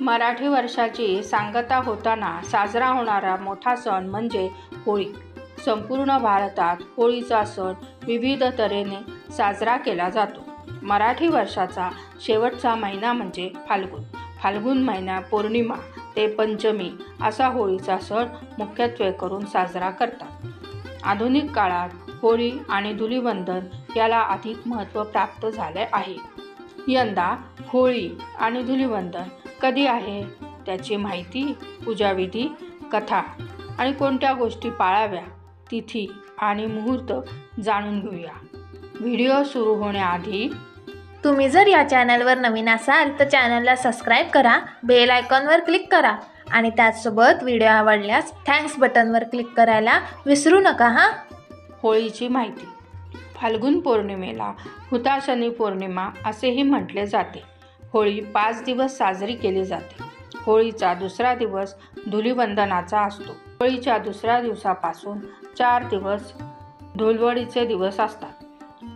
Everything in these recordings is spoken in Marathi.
मराठी वर्षाची सांगता होताना साजरा होणारा मोठा सण म्हणजे होळी. संपूर्ण भारतात होळीचा सण विविध तऱ्हेने साजरा केला जातो. मराठी वर्षाचा शेवटचा महिना म्हणजे फाल्गुन. फाल्गुन महिना पौर्णिमा ते पंचमी असा होळीचा सण मुख्यत्वे करून साजरा करतात. आधुनिक काळात होळी आणि धुलीवंदन याला अधिक महत्त्व प्राप्त झाले आहे. यंदा होळी आणि धुलीवंदन कधी आहे त्याची माहिती पूजाविधी कथा आणि कोणत्या गोष्टी पाळाव्या तिथी आणि मुहूर्त जाणून घेऊया. व्हिडिओ सुरू होण्याआधी तुम्ही जर या चॅनलवर नवीन असाल तर चॅनलला सबस्क्राईब करा बेल आयकॉनवर क्लिक करा आणि त्याचसोबत व्हिडिओ आवडल्यास थँक्स बटनवर क्लिक करायला विसरू नका हां? होळीची माहिती. फाल्गुन पौर्णिमेला हुताशनी पौर्णिमा असेही म्हटले जाते. होळी पाच दिवस साजरी केली जाते. होळीचा दुसरा दिवस धुलिवंदनाचा असतो. होळीच्या दुसऱ्या दिवसापासून चार दिवस धुलवडीचे दिवस असतात.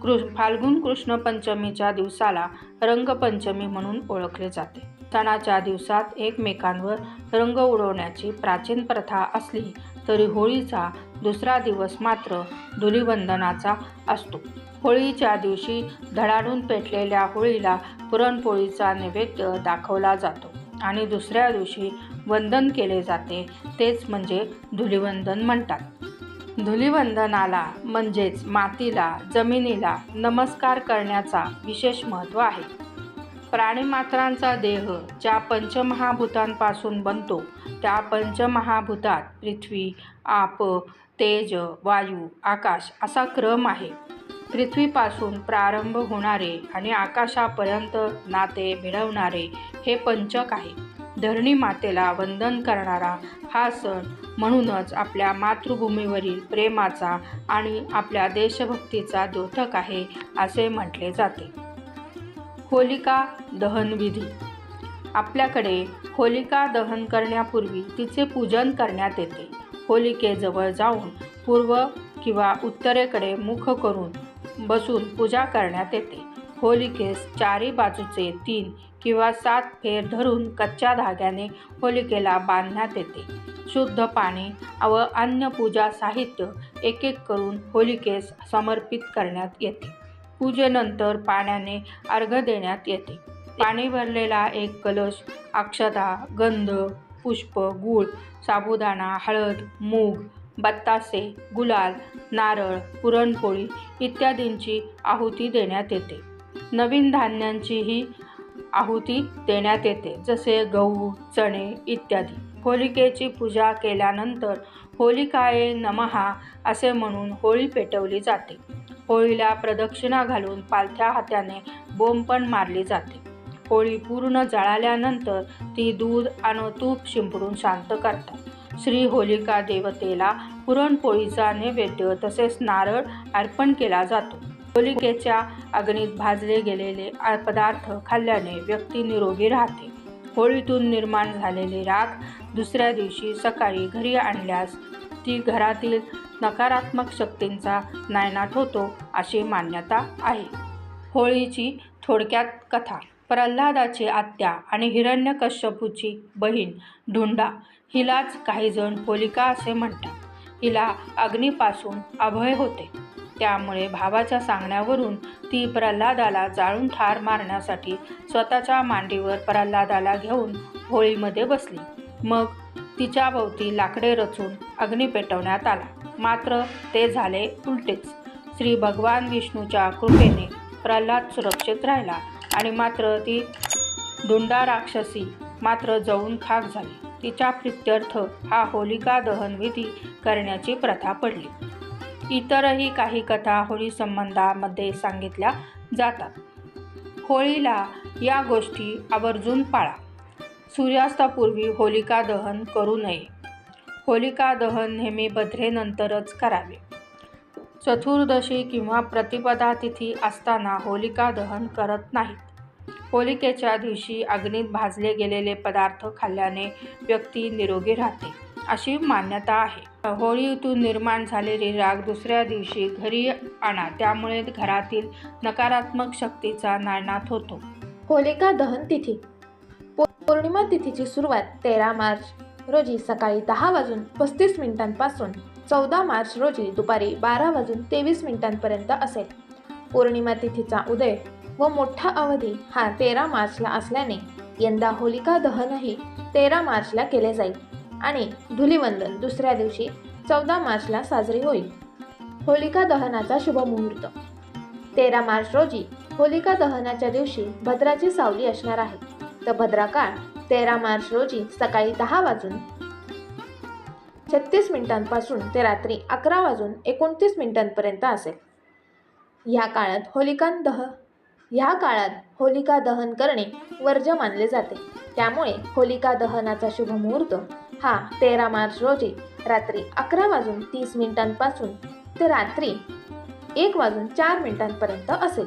कृ फाल्गुन कृष्ण पंचमीच्या दिवसाला रंगपंचमी म्हणून ओळखले जाते. सणाच्या दिवसात एकमेकांवर रंग उडवण्याची प्राचीन प्रथा असली तरी होळीचा दुसरा दिवस मात्र धुलिवंदनाचा असतो. होळीच्या दिवशी धडाडून पेटलेल्या होळीला पुरणपोळीचा नैवेद्य दाखवला जातो आणि दुसऱ्या दिवशी वंदन केले जाते तेच म्हणजे धुलिवंदन म्हणतात. धुलिवंदनाला म्हणजेच मातीला जमिनीला नमस्कार करण्याचा विशेष महत्त्व आहे. प्राणीमात्रांचा देह ज्या पंचमहाभूतांपासून बनतो त्या पंचमहाभूतात पृथ्वी आप तेज वायू आकाश असा क्रम आहे. पृथ्वीपासून प्रारंभ होणारे आणि आकाशापर्यंत नाते मिळवणारे हे पंचक आहे. धरणी मातेला वंदन करणारा हा सण म्हणूनच आपल्या मातृभूमीवरील प्रेमाचा आणि आपल्या देशभक्तीचा द्योतक आहे असे म्हटले जाते. होलिका दहनविधी आपल्याकडे होलिका दहन करण्यापूर्वी तिचे पूजन करण्यात येते. होलिकेजवळ जाऊन पूर्व किंवा उत्तरेकडे मुख करून बसून पूजा करण्यात येते. होलिकेस चारी बाजूचे तीन किंवा सात फेर धरून कच्च्या धाग्याने होलिकेला बांधण्यात येते. शुद्ध पाणी व अन्य पूजा साहित्य एक एक करून होलिकेस समर्पित करण्यात येते. पूजेनंतर पाण्याने अर्घ देण्यात येते. पाणी भरलेला एक कलश अक्षता गंध पुष्प गूळ साबुदाणा हळद मूग बत्तासे गुलाल नारळ पुरणपोळी इत्यादींची आहुती देण्यात येते. नवीन धान्यांचीही आहुती देण्यात येते जसे गहू चणे इत्यादी. होलिकेची पूजा केल्यानंतर होलिकाये नमहा असे म्हणून होळी पेटवली जाते. होळीला प्रदक्षिणा घालून पालथ्या हात्याने बोंब पण मारली जाते. होळी पूर्ण जळाल्यानंतर ती दूध आणि तूप शिंपडून शांत करतात. श्री होलिका देवतेला पुरणपोळीचा नैवेद्य तसेच नारळ अर्पण केला जातो. होलिकेच्या अग्नीत भाजले गेलेले पदार्थ खाल्ल्याने व्यक्ती निरोगी राहते. होळीतून निर्माण झालेली राख दुसऱ्या दिवशी सकाळी घरी आणल्यास ती घरातील नकारात्मक शक्तींचा नायनाट होतो अशी मान्यता आहे. होळीची थोडक्यात कथा. प्रल्हादाची आत्या आणि हिरण्यकश्यपूची बहीण ढुंडा हिलाच काहीजण होलिका असे म्हणतात. हिला अग्नीपासून अभय होते. त्यामुळे भावाच्या सांगण्यावरून ती प्रल्हादाला जाळून ठार मारण्यासाठी स्वतःच्या मांडीवर प्रल्हादाला घेऊन होळीमध्ये बसली. मग तिच्या भोवती लाकडे रचून अग्नी पेटवण्यात आला. मात्र ते झाले उलटेच. श्री भगवान विष्णूच्या कृपेने प्रल्हाद सुरक्षित राहिला आणि मात्र ती दुंडा राक्षसी मात्र जळून खाक झाली. तिच्या प्रित्यर्थ हा होलिका दहन विधी करण्याची प्रथा पडली. इतरही काही कथा होळी संबंधामध्ये सांगितल्या जातात. होळीला या गोष्टी आवर्जून पाळा. सूर्यास्तापूर्वी होलिका दहन करू नये. होलिका दहन नेहमी बद्रेनंतरच करावे. चतुर्दशी किंवा प्रतिपदा तिथी असताना होलिका दहन करत नाहीत. होलिकेच्या दिवशी अग्नीत भाजले गेलेले पदार्थ खाल्ल्याने व्यक्ती निरोगी राहते अशी मान्यता आहे. होळीतून निर्माण झालेली राग दुसऱ्या दिवशी घरी आणा त्यामुळे घरातील नकारात्मक शक्तीचा नायनाट होतो. होलिका दहन तिथी. पौर्णिमा तिथीची सुरुवात तेरा मार्च रोजी सकाळी दहा वाजून पस्तीस मिनिटांपासून चौदा मार्च रोजी दुपारी बारा वाजून तेवीस मिनिटांपर्यंत असेल. पौर्णिमा तिथीचा उदय व मोठा अवधी हा तेरा मार्चला असल्याने यंदा होलिका दहनही तेरा मार्चला केले जाईल आणि धुलिवंदन दुसऱ्या दिवशी चौदा मार्चला साजरी होईल. होलिका दहनाचा शुभमुहूर्त तेरा मार्च रोजी होलिका दहनाच्या दिवशी भद्राची सावली असणार आहे. तर भद्राकाळ तेरा मार्च रोजी सकाळी दहा वाजून छत्तीस मिनिटांपासून ते रात्री अकरा वाजून एकोणतीस मिनिटांपर्यंत असेल. ह्या काळात होलिका दह ह्या काळात होलिका दहन करणे वर्ज्य मानले जाते. त्यामुळे होलिका दहनाचा शुभ मुहूर्त हा तेरा मार्च रोजी रात्री अकरा वाजून तीस मिनिटांपासून ते रात्री एक वाजून चार मिनिटांपर्यंत असेल.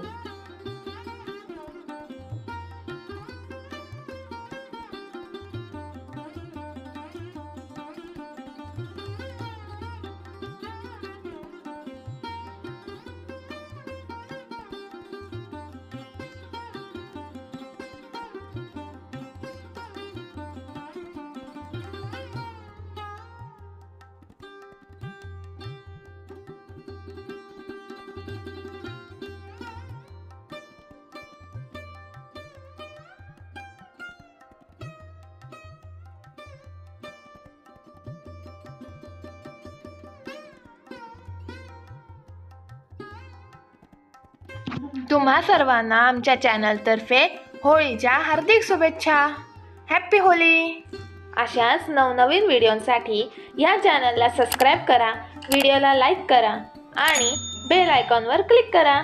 तुम्हा सर्वांना आमच्या चॅनलतर्फे होळीच्या हार्दिक शुभेच्छा. हॅप्पी होली अशाच नवनवीन व्हिडिओंसाठी या चॅनलला सबस्क्राईब करा व्हिडिओला लाईक करा आणि बेल आयकॉनवर क्लिक करा.